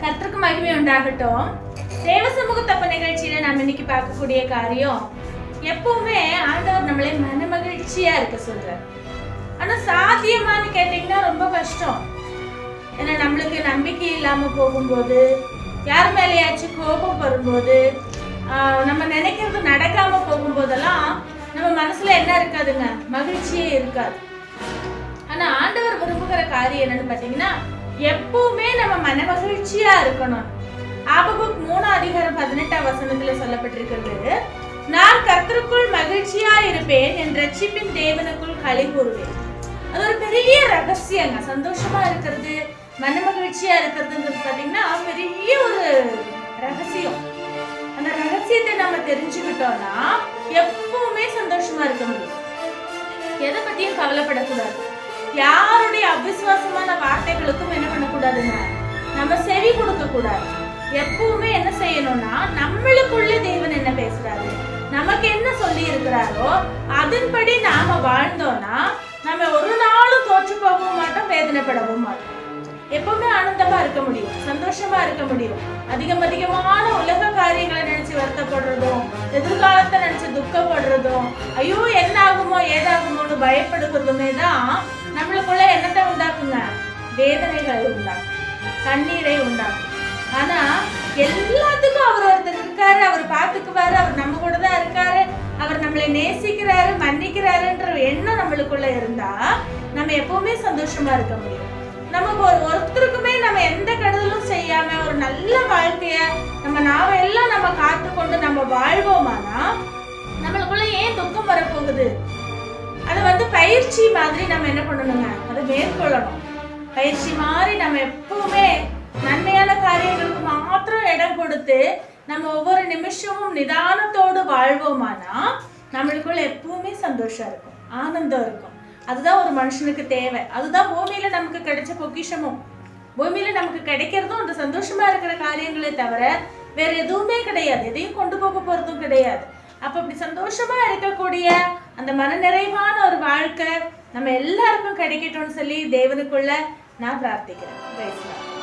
கர்த்தருக்கு மகிமை உண்டாகட்டும். தேவ சமூகத்தப்ப நிகழ்ச்சியில நம்ம இன்னைக்கு பார்க்கக்கூடிய காரியம் எப்பவுமே ஆண்டவர் நம்மளை மனமகிழ்ச்சியா இருக்க சொல்றார். ஆனா சாத்தியமான்னு கேட்டீங்கன்னா ரொம்ப கஷ்டம். ஏன்னா நம்மளுக்கு நம்பிக்கை இல்லாம போகும்போது யார் மேலேயாச்சும் கோபம் வரும்போது நம்ம நினைக்கிறது நடக்காம போகும்போதெல்லாம் நம்ம மனசுல என்ன இருக்காதுங்க? மகிழ்ச்சியே இருக்காது. ஆனா ஆண்டவர் விரும்புகிற காரியம் என்னன்னு பாத்தீங்கன்னா எப்பவுமே நம்ம மனமகிழ்ச்சியா இருக்கணும். ஆபபுக் மூணு அதிகாரம் பதினெட்டாம் வசனத்துல சொல்லப்பட்டிருக்கிறது நான் கர்த்தருக்குள் மகிழ்ச்சியா இருப்பேன் என் ரட்சிப்பின் தேவனுக்குள் களி கூறுவேன் அது ஒரு பெரிய ரகசியங்க சந்தோஷமா இருக்கிறது மனமகிழ்ச்சியா இருக்கிறதுங்கிறது பார்த்தீங்கன்னா பெரிய ஒரு ரகசியம். அந்த ரகசியத்தை நம்ம தெரிஞ்சுக்கிட்டோம்னா எப்பவுமே சந்தோஷமா இருக்க முடியும். எதை பத்தியும் கவலைப்படக்கூடாது. யார் அவிசுவாசமான வார்த்தைகளுக்கும் என்ன பண்ணக்கூடாதுங்க? நம்ம செவி கொடுக்க கூடாது எப்பவுமே என்ன செய்யணும்னா நம்மளுக்குள்ள தேவன் என்ன பேசுறாரு? நமக்கு என்ன சொல்லி இருக்கிறாரோ அதன்படி நாம வாழ்ந்தோம்னா நம்ம ஒரு நாளும் தோற்று போகவும் மாட்டோம் வேதனைப்படவும் மாட்டோம். எப்பவுமே ஆனந்தமா இருக்க முடியும் சந்தோஷமா இருக்க முடியும். அதிகம் அதிகமான உலக காரியங்களை நினைச்சு வருத்தப்படுறதும் பயப்படுகிறதுமே தான் நம்மளுக்குள்ள என்னத்தை உண்டாக்குங்க. வேதனைகளை உண்டாக்கும். கண்ணீரை உண்டாக்கும். ஆனா எல்லாத்துக்கும் அவர் ஒருத்தர் இருக்காரு. அவர் பார்த்துக்குவாரு. அவர் நம்ம கூட தான் இருக்காரு. அவர் நம்மளை நேசிக்கிறாரு மன்னிக்கிறாருன்ற எண்ணம் நம்மளுக்குள்ள இருந்தா நம்ம எப்பவுமே சந்தோஷமா இருக்க முடியும். நமக்கு ஒரு ஒருத்தருக்குமே நம்ம எந்த கெடுதலும் செய்யாம ஒரு நல்ல வாழ்க்கைய நம்ம நாம எல்லாம் நம்ம காத்துக்கொண்டு நம்ம வாழ்வோமானா நம்மளுக்குள்ள ஏன் துக்கம் வரப்போகுது? பயிற்சி மாதிரி நம்ம என்ன பண்ணணுங்க? அதை மேற்கொள்ளணும். பயிற்சி மாதிரி நம்ம எப்பவுமே நன்மையான காரியங்களுக்கு மாத்திரம் இடம் கொடுத்து நம்ம ஒவ்வொரு நிமிஷமும் நிதானத்தோடு வாழ்வோமானா நம்மளுக்குள்ள எப்பவுமே சந்தோஷம் இருக்கும். ஆனந்தம் இருக்கும். அதுதான் ஒரு மனுஷனுக்கு தேவை. அதுதான் பூமியில நமக்கு கிடைச்ச பொக்கிஷமும். பூமியில நமக்கு கிடைக்கிறதும் அந்த சந்தோஷமா இருக்கிற காரியங்களே தவிர வேற எதுவுமே கிடையாது. எதையும் கொண்டு போக போறதும் கிடையாது. அப்போ இப்படி சந்தோஷமா இருக்கக்கூடிய அந்த மன நிறைவான ஒரு வாழ்க்கை நம்ம எல்லாருக்கும் கிடைக்கட்டும்னு சொல்லி தேவனுக்குள்ள நான் பிரார்த்திக்கிறேன் Praise.